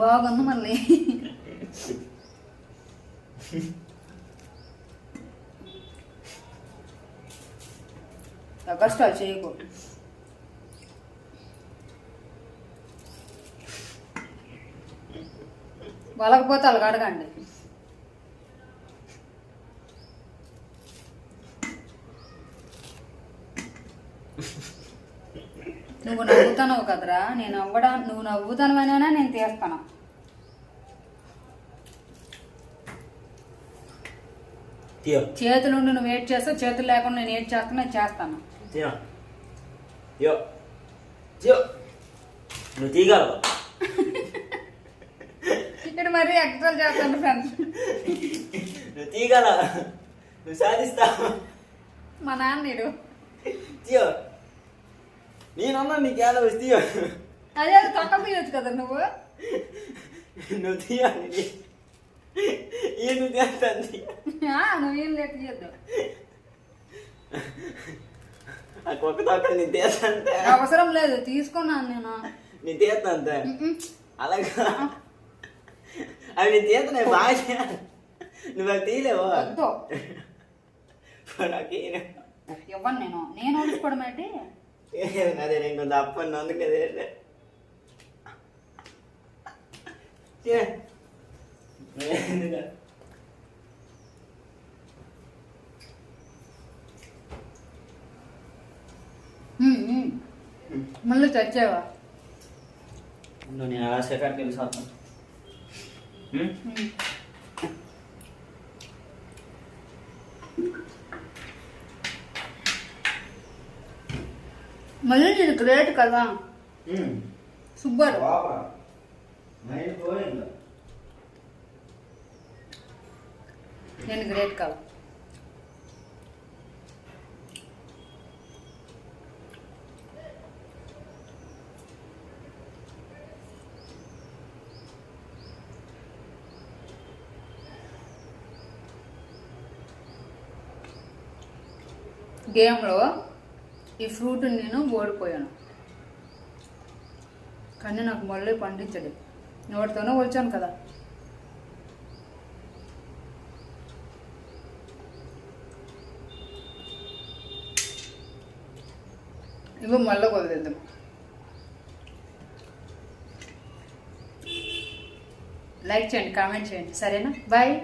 బాగుంది మళ్ళీ. కష్టాలు చేయకు. వాళ్ళకపోతే వాళ్ళకి అడగండి. నువ్వు నవ్వుతానవు కదరా నేను నవ్వడా నువ్వు నవ్వుతానమైనా నేను తీస్తాను. తీయ. చేతులుండి నువ్వు ఏడ్ చేస్తావు చేతులు లేకుండా నేను ఏడ్ చేస్తాను నేను చేస్తాను. నువ్వు తీయగలవు? ఇక్కడ మరీ ఎక్స్ట్రా చేస్తాను ఫ్రెండ్స్. నువ్వు తీయగల నువ్వు సాధిస్తావు? మా నాన్నడు తీయో. నేనన్నా నీకు వచ్చి తీయో. అదే అది కట్ట తీయొచ్చు కదా నువ్వు? నువ్వు తీయాలి. ఈ నువ్వు తీస్తాను నువ్వేం లేట్ తీయద్దు. ఆ కుక్క తొక్క నేను తీస్తాంతే అవసరం లేదు తీసుకున్నాను నేను. నేను తీస్తాంతే. అలాగా? అవి నేను తీస్తాను బాగా నువ్వు అవి తీయలేవు? వద్దు. నాకు ఇవ్వను నేను. నేను ఓడించుకోవడం ఏంటి? అదే నేను కొంచెం అప్పని అందుకే అదే. మళ్ళీ చచ్చావా నేను అలా సెకండ్కి వెళ్ళి సాత్తాను మళ్ళీ నేను గ్రేట్ కదా. సూపర్. నేను గ్రేట్ కదా గేమ్లో ఈ ఫ్రూట్ నేను ఓడిపోయాను. కానీ నాకు మళ్ళీ పండించడు నోటితోనే వచ్చాను కదా. ఇవి మళ్ళీ వదిలేద్దాం. లైక్ చేయండి కామెంట్ చేయండి. సరేనా? బాయ్.